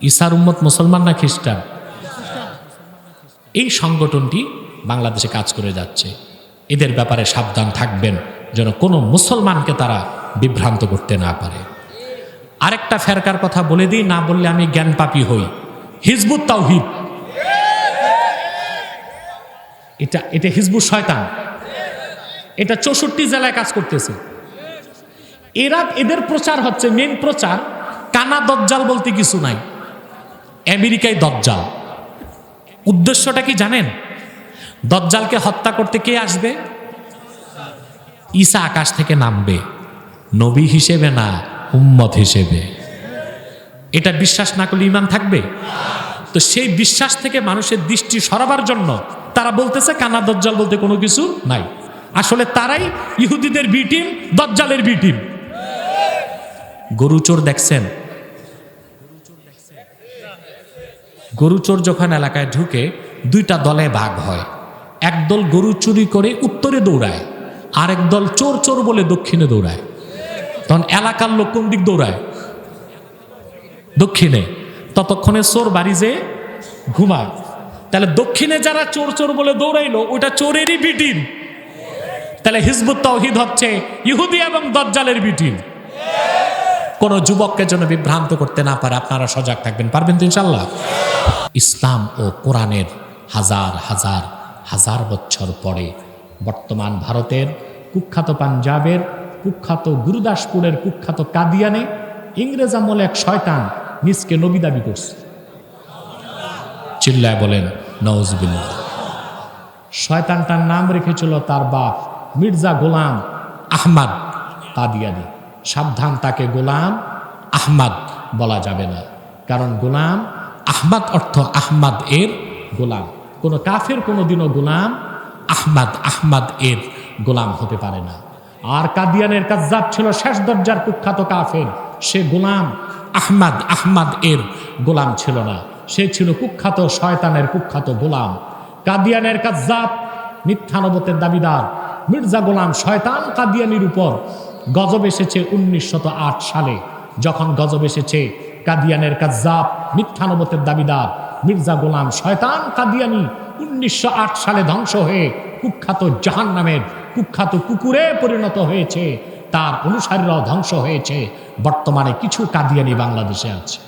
ইসার উম্মত মুসলমান না খ্রিস্টান? এই সংগঠনটি বাংলাদেশে কাজ করে যাচ্ছে। এদের ব্যাপারে সাবধান থাকবেন, যেন কোনো মুসলমানকে তারা বিভ্রান্ত করতে না পারে। আরেকটা ফেরকার কথা বলে দিই, না বললে আমি জ্ঞান পাপি হই। হিজবুত তাওহিদ। এটা এটা হিজবুত শয়তান। এটা চৌষট্টি জেলায় কাজ করতেছে। এরা, এদের প্রচার হচ্ছে মেন প্রচার কানা দজ্জাল বলতে কিছু নাই। আমেরিকায় দজ্জাল। উদ্দেশ্যটা কি জানেন? দজ্জালকে হত্যা করতে কে আসবে? ঈসা আকাশ থেকে নামবে। নবী হিসেবে না, উম্মত হিসেবে। এটা বিশ্বাস না করলে ইমান থাকবে? তো সেই বিশ্বাস থেকে মানুষের দৃষ্টি সরাবার জন্য তারা বলতেছে, কানা দজ্জাল বলতে কোনো কিছু নাই। আসলে তারাই ইহুদিদের বি টিম, দজ্জালের বি টিম। গরু চোর দেখছেন গরু চোর যখন এলাকায় ঢুকে দুইটা দলে ভাগ হয়। একদল গরু চুরি করে উত্তরে দৌড়ায়, আরেক দল চোর চোর বলে দক্ষিণে দৌড়ায়। তখন এলাকার লোক কোন দিক দৌড়ায়? দক্ষিণে। ততক্ষণে চোর বাড়ি যে ঘুমায়। তাহলে দক্ষিণে যারা চোর চোর বলে দৌড়াইলো ওটা চোরেরই বিটিন তাহলে হিজবুত তৌহিদ হচ্ছে ইহুদি এবং দজ্জালের বিটিম। কোন যুবককে যেন বিভ্রান্ত করতে না পারে, আপনারা সজাগ থাকবেন। পারবেন তো ইনশাল্লাহ ইসলাম ও কোরআনের হাজার হাজার হাজার বছর পরে বর্তমান ভারতের কুখ্যাত পাঞ্জাবের, কুখ্যাত গুরুদাসপুরের কুখ্যাত কাদিয়ানে ইংরেজ আমলে এক শয়তান নিজকে নবী দাবি করছে। চিল্লায় বলেন নওয়াজবিল্লাহ শয়তানটার নাম রেখেছিল তার বাপ মির্জা গোলাম আহমাদ কাদিয়ানি। সাবধান, তাকে গোলাম আহমাদ বলা যাবে না। কারণ গোলাম, আহমাদ অর্থ আহমাদ এর গোলাম। কোনো কাফের কোনো দিনও গোলাম আহমাদ আহমাদ এর গোলাম হতে পারে না। আর কাদিয়ানের কাজ্জাব ছিল শেষ দরজার কুখ্যাত কাফের। সে গোলাম আহমাদ আহমাদ এর গোলাম ছিল না। সে ছিল কুখ্যাত শয়তানের কুখ্যাত গোলাম। কাদিয়ানের কাজ্জাব মিথ্যানবতের দাবিদার। মির্জা গোলাম শয়তান কাদিয়ানির উপর গজব এসেছে উনিশশত সালে। যখন গজব এসেছে, কাদিয়ানের কাজ্জাব মিথ্যানবতের দাবিদার, মির্জা গোলাম শয়তান কাদিয়ানি উনিশশো আট সালে ধ্বংস হয়ে কুখ্যাত জাহান নামের কুখ্যাত কুকুরে পরিণত হয়েছে। তার অনুসারীরাও ধ্বংস হয়েছে। বর্তমানে কিছু কাদিয়ানি বাংলাদেশে আছে।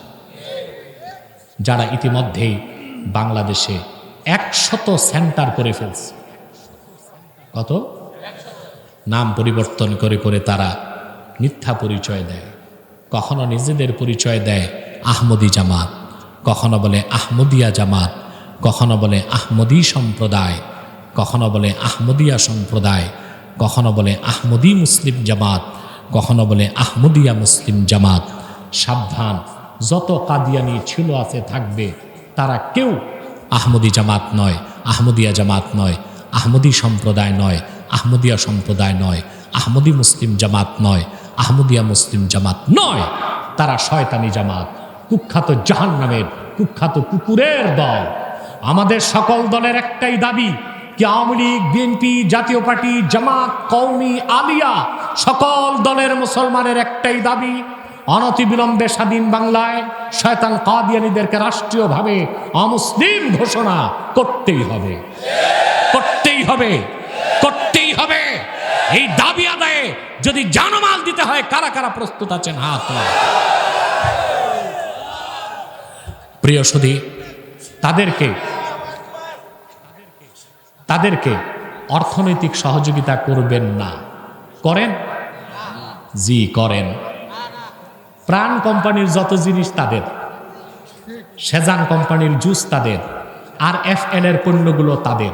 যারা ইতিমধ্যেই বাংলাদেশে একশত সেন্টার করে ফেলছে। কত? নাম পরিবর্তন করে করে তারা মিথ্যা পরিচয় দেয়। কখনো নিজেদের পরিচয় দেয় আহমদি জামাত, কখনো বলে আহমদিয়া জামাত, কখনো বলে আহমদি সম্প্রদায়, কখনো বলে আহমদিয়া সম্প্রদায়, কখনো বলে আহমদি মুসলিম জামাত, কখনো বলে আহমদিয়া মুসলিম জামাত। সাবধান, যত কাদিয়ানি ছিল আছে থাকবে, তারা কেউ আহমদি জামাত নয়, আহমদিয়া জামাত নয়, আহমদি সম্প্রদায় নয় আহমদিয়া সম্প্রদায় নয়, আহমদি মুসলিম জামাত নয়, আহমদিয়া মুসলিম জামাত নয়, তারা শয়তানি জামাত, কুখ্যাত জাহান নামের কুখ্যাত কুকুরের দল। আমাদের সকল দলের একটাই দাবি, কি আওয়ামী লীগ, বিএনপি, জাতীয় পার্টি, জামাত কৌমি আলিয়া, সকল দলের মুসলমানের একটাই দাবি, অনতিবিলম্বে স্বাধীন বাংলায় শয়তান কাদিয়ানিদেরকে রাষ্ট্রীয়ভাবে অমুসলিম ঘোষণা করতেই হবে করতেই হবে। করতেই হবে। এই দাবি আদায়ে যদি জানমাল দিতে হয়, কারা কারা প্রস্তুত আছেন? হাত প্রিয় সুধী, তাদেরকে তাদেরকে অর্থনৈতিক সহযোগিতা করবেন না। করেন? জি, করেন। প্রাণ কোম্পানির যত জিনিস তাদের, সেজান কোম্পানির জুস তাদের, আর এফ এল এর পণ্যগুলো তাদের,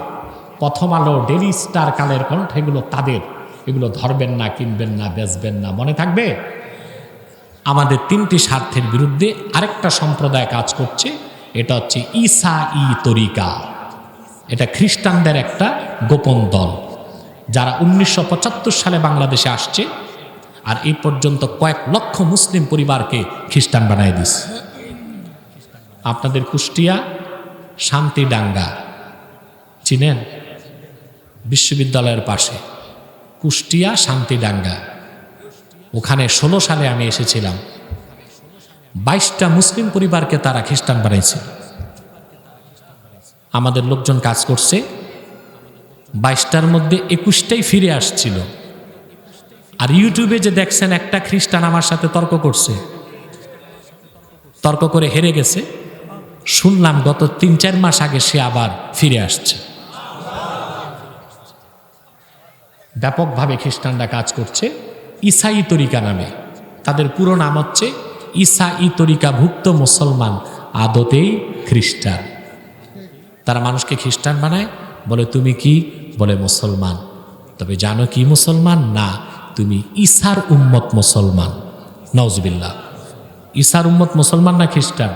প্রথম আলো ডেলি স্টার কালের কণ্ঠ এগুলো তাদের এগুলো ধরবেন না, কিনবেন না, বেচবেন না, মনে থাকবে? আমাদের তিনটি স্বার্থের বিরুদ্ধে আরেকটা সম্প্রদায় কাজ করছে, এটা হচ্ছে ইসা ই তরিকা। এটা খ্রিস্টানদের একটা গোপন দল, যারা উনিশশো পঁচাত্তর সালে বাংলাদেশে আসছে, আর এই পর্যন্ত কয়েক লক্ষ মুসলিম পরিবারকে খ্রিস্টান বানায় দিস আপনাদের কুষ্টিয়া শান্তিডাঙ্গা, চিনেন? বিশ্ববিদ্যালয়ের পাশে। কুষ্টিয়া শান্তিডাঙ্গা। ওখানে ষোলো সালে আমি এসেছিলাম। বাইশটা মুসলিম পরিবারকে তারা খ্রিস্টান বানাইছে। আমাদের লোকজন কাজ করছে। বাইশটার মধ্যে একুশটাই ফিরে আসছিল। আর ইউটিউবে যে দেখছেন, একটা খ্রিস্টান আমার সাথে তর্ক করছে। তর্ক করে হেরে গেছে। শুনলাম গত তিন চার মাস আগে সে আবার ফিরে আসছে। ব্যাপকভাবে খ্রিস্টানরা কাজ করছে ইসাই তরিকা নামে। তাদের পুরো নাম হচ্ছে ইসা ই তরিকাভুক্ত মুসলমান আদতেই খ্রিস্টান। তারা মানুষকে খ্রিস্টান বানায়, বলে তুমি কি? বলে মুসলমান। তবে জানো কি মুসলমান? না, তুমি ইসার উম্মত মুসলমান। নওজবিল্লা ইসার উম্মত মুসলমান না খ্রিস্টান?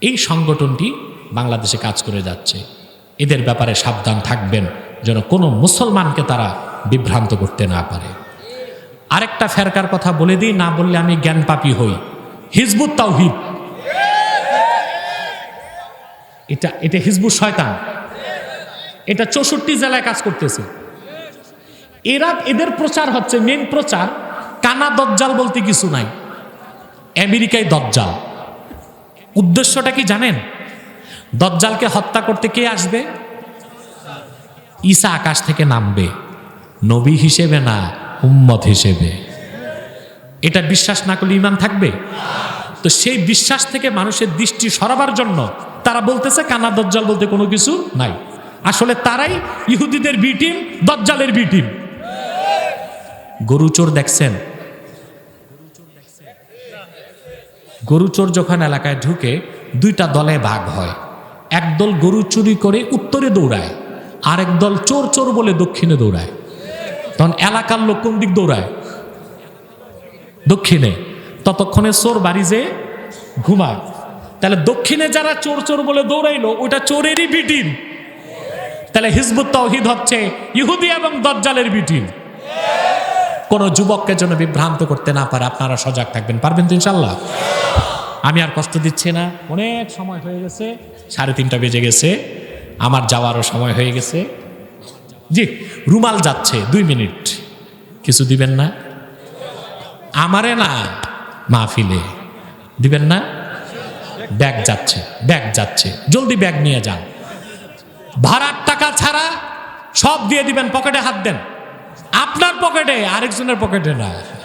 এই সংগঠনটি বাংলাদেশে কাজ করে যাচ্ছে। এদের ব্যাপারে সাবধান থাকবেন। যেন কোনো মুসলমানকে তারা বিভ্রান্ত করতে না পারে। আরেকটা ফেরকার কথা বলে দিই, না বললে আমি জ্ঞান পাপি হই। হিজবুত তাওহিদ। এটা এটা হিজবুত শয়তান। এটা চৌষট্টি জেলায় কাজ করতেছে। এরা, এদের প্রচার হচ্ছে মেন প্রচার, কানা দজ্জাল বলতে কিছু নাই। আমেরিকায় দজ্জাল। উদ্দেশ্যটা কি জানেন? দজ্জালকে হত্যা করতে কে আসবে? ঈসা আকাশ থেকে নামবে। নবী হিসেবে না, উম্মত হিসেবে। এটা বিশ্বাস না করলে ইমান থাকবে? তো সেই বিশ্বাস থেকে মানুষের দৃষ্টি সরাবার জন্য তারা বলতেছে, কানা দজ্জাল বলতে কোনো কিছু নাই। আসলে তারাই ইহুদিদের বি টিম, দজ্জালের বি টিম। গরু চোর দেখছেন? গরু চোর যখন এলাকায় ঢুকে, দুইটা দলে ভাগ হয়। একদল গরু চুরি করে উত্তরে দৌড়ায়। আরেক দল চোর চোর বলে দক্ষিণে দৌড়ায়। তখন এলাকার লোক কোন দিক দৌড়ায়? দক্ষিণে। ততক্ষণে চোর বাড়ি যে ঘুমায়। তাহলে দক্ষিণে যারা চোর চোর বলে দৌড়াইলো, ওইটা চোরেরই বিটিম। তাহলে হিজবুত তৌহিদ হচ্ছে ইহুদি এবং দজ্জালের বিটিম। কোন যুবককে যেন বিভ্রান্ত করতে না পারে, আপনারা সজাগ থাকবেন, পারবেন তো ইনশাল্লাহ আমি আর কষ্ট দিচ্ছি না। অনেক সময় হয়ে গেছে, সাড়ে তিনটা বেজে গেছে। আমার যাওয়ারও সময় হয়ে গেছে। জি, রুমাল যাচ্ছে, দুই মিনিট। কিছু দিবেন না? আমারে না, মাহফিলে। দিবেন না? ব্যাগ যাচ্ছে ব্যাগ যাচ্ছে। জলদি ব্যাগ নিয়ে যান। ভাড়ার টাকা ছাড়া সব দিয়ে দিবেন, পকেটে হাত দেন। আপনার পকেটে, আরেকজনের পকেটে না।